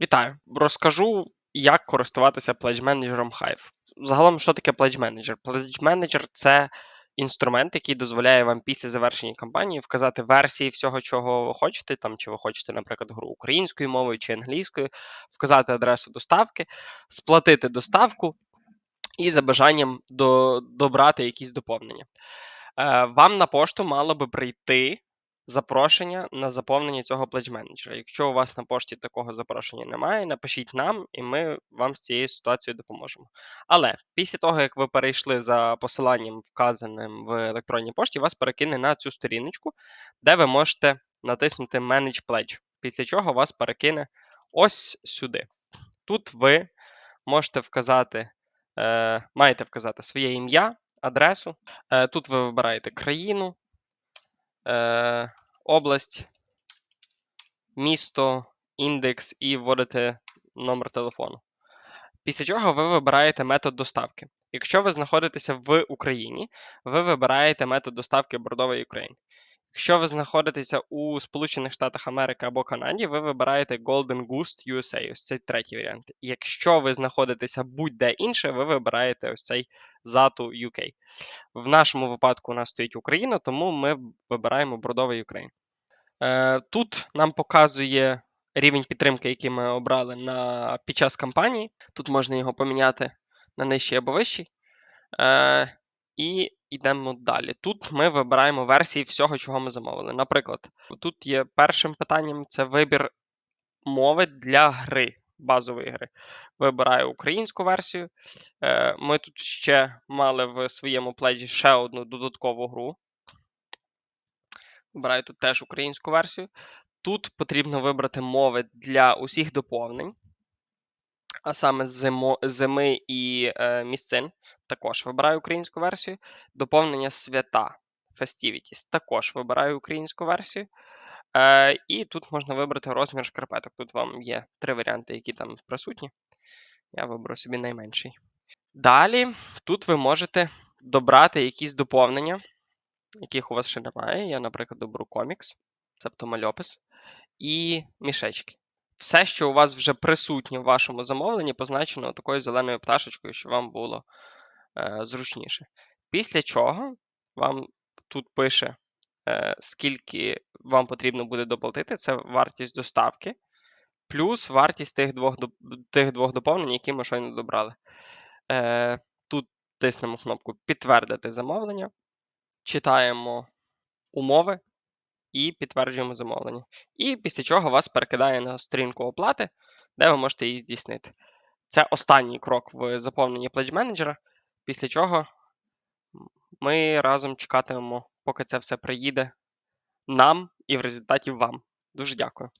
Вітаю! Розкажу, як користуватися Pledge Manager Hive. Загалом, що таке Pledge Manager? Pledge Manager – це інструмент, який дозволяє вам після завершення кампанії вказати версії всього, чого ви хочете. Там, чи ви хочете, наприклад, гру українською мовою чи англійською, вказати адресу доставки, сплатити доставку і за бажанням до, добрати якісь доповнення. Е, вам на пошту мало би прийти запрошення на заповнення цього Manager. Якщо у вас на пошті такого запрошення немає, напишіть нам, і ми вам з цією ситуацією допоможемо. Але після того, як ви перейшли за посиланням, вказаним в електронній пошті, вас перекине на цю сторіночку, де ви можете натиснути Manage Pledge, після чого вас перекине ось сюди. Тут ви можете вказати, е, маєте вказати своє ім'я, адресу. Е, тут ви вибираєте країну, е, область, місто, індекс і вводите номер телефону. Після чого ви вибираєте метод доставки. Якщо ви знаходитеся в Україні, ви вибираєте метод доставки Бордовий Україн. Якщо ви знаходитеся у Сполучених Штатах Америки або Канаді, ви вибираєте Golden Goose USA, ось цей третій варіант. Якщо ви знаходитеся будь-де інше, ви вибираєте ось цей ZATU UK. В нашому випадку у нас стоїть Україна, тому ми вибираємо Бордовий Україн. Е, Тут нам показує рівень підтримки, який ми обрали на, під час кампанії. Тут можна його поміняти на нижчий або вищий. Е, І йдемо далі. Тут ми вибираємо версії всього, чого ми замовили. Наприклад, тут є першим питанням це вибір мови для гри, базової гри. Вибираю українську версію. Е, Ми тут ще мали в своєму пледжі ще одну додаткову гру. Вибираю тут теж українську версію. Тут потрібно вибрати мови для усіх доповнень, а саме зимо, зими і е, місцин. Також вибираю українську версію. Доповнення свята Festivities. Також вибираю українську версію. Е, І тут можна вибрати розмір шкарпеток. Тут вам є три варіанти, які там присутні. Я виберу собі найменший. Далі тут ви можете добрати якісь доповнення, яких у вас ще немає. Я, наприклад, доберу комікс, тобто мальопис, і мішечки. Все, що у вас вже присутнє в вашому замовленні, позначено такою зеленою пташечкою, щоб вам було зручніше. Після чого вам тут пише, е, скільки вам потрібно буде доплатити, це вартість доставки, плюс вартість тих двох, тих двох доповнень, які ми щойно добрали. Е, Тут тиснемо кнопку Підтвердити замовлення, читаємо умови і підтверджуємо замовлення. І після чого вас перекидає на сторінку оплати, де ви можете її здійснити. Це останній крок в заповненні Pledge Manager, після чого ми разом чекатимемо, поки це все приїде нам і в результаті вам. Дуже дякую.